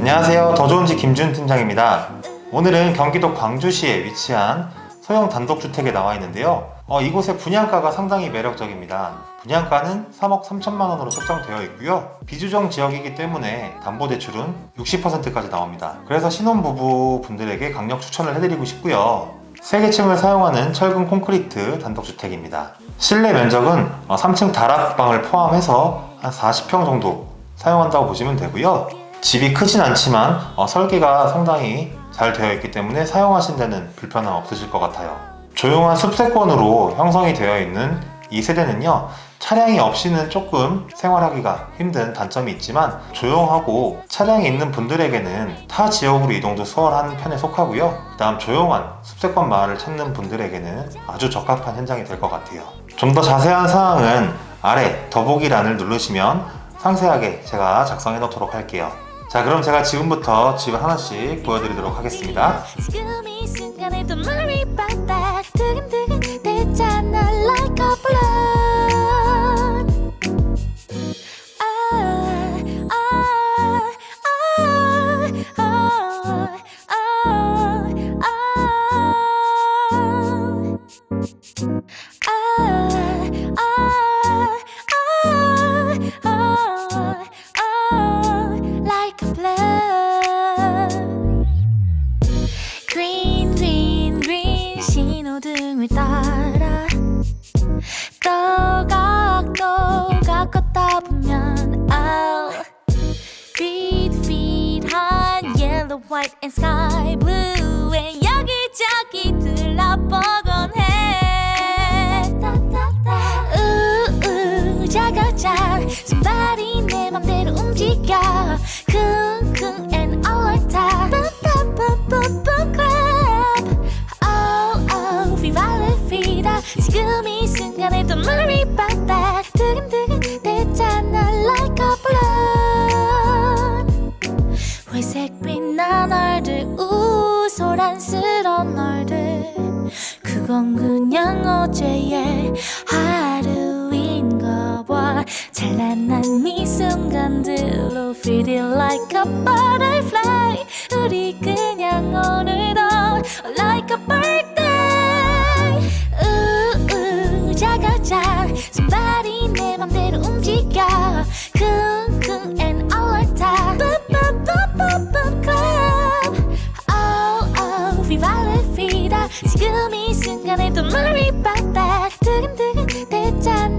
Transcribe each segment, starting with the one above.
안녕하세요. 더 좋은 집 김준 팀장입니다. 오늘은 경기도 광주시에 위치한 소형 단독주택에 나와 있는데요. 어, 이곳의 분양가가 상당히 매력적입니다. 분양가는 3억 3천만 원으로 책정되어 있고요. 비주정 지역이기 때문에 담보대출은 60%까지 나옵니다. 그래서 신혼부부 분들에게 강력 추천을 해드리고 싶고요. 세개층을 사용하는 철근 콘크리트 단독주택입니다. 실내 면적은 어, 3층 다락방을 포함해서 한 40평 정도 사용한다고 보시면 되고요. 집이 크진 않지만 어, 설계가 상당히 잘 되어 있기 때문에 사용하신 데는 불편함 없으실 것 같아요. 조용한 숲세권으로 형성이 되어 있는 이 세대는요, 차량이 없이는 조금 생활하기가 힘든 단점이 있지만 조용하고 차량이 있는 분들에게는 타 지역으로 이동도 수월한 편에 속하고요. 그 다음 조용한 숲세권 마을을 찾는 분들에게는 아주 적합한 현장이 될 것 같아요. 좀 더 자세한 사항은 아래 더보기란을 누르시면 상세하게 제가 작성해 놓도록 할게요. 자, 그럼 제가 지금부터 집을 하나씩 보여드리도록 하겠습니다. 신호등을 따라 또각또각 걷다 보면 oh feed feed hot yellow white and sky blue 움직여 쿵쿵 and alert 뿜뿜뿜뿜 clap. Oh oh vivaldi fida 지금 이 순간에도 말이 빡빡 두근두근 대잖아 like a blood 회색빛 나날들 우소란스런 날들. 그건 그냥 어제의 like a butterfly 우리 그냥 오늘도 like a birthday 우우 자가자 손발이 내 맘대로 움직여 쿵쿵 and alert 뿜뿜뿜뿜뿜 clap oh oh vivaldi fida 지금 이 순간에도 말이 빡빡 두근두근 대잖아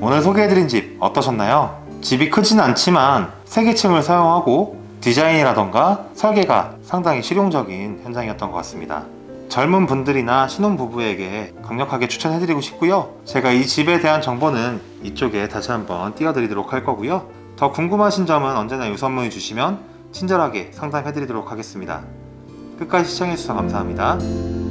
오늘 소개해드린 집 어떠셨나요? 집이 크진 않지만 세개층을 사용하고 디자인이라던가 설계가 상당히 실용적인 현장이었던 것 같습니다. 젊은 분들이나 신혼부부에게 강력하게 추천해드리고 싶고요. 제가 이 집에 대한 정보는 이쪽에 다시 한번 띄워드리도록 할 거고요. 더 궁금하신 점은 언제나 유선문의 주시면 친절하게 상담해드리도록 하겠습니다. 끝까지 시청해주셔서 감사합니다.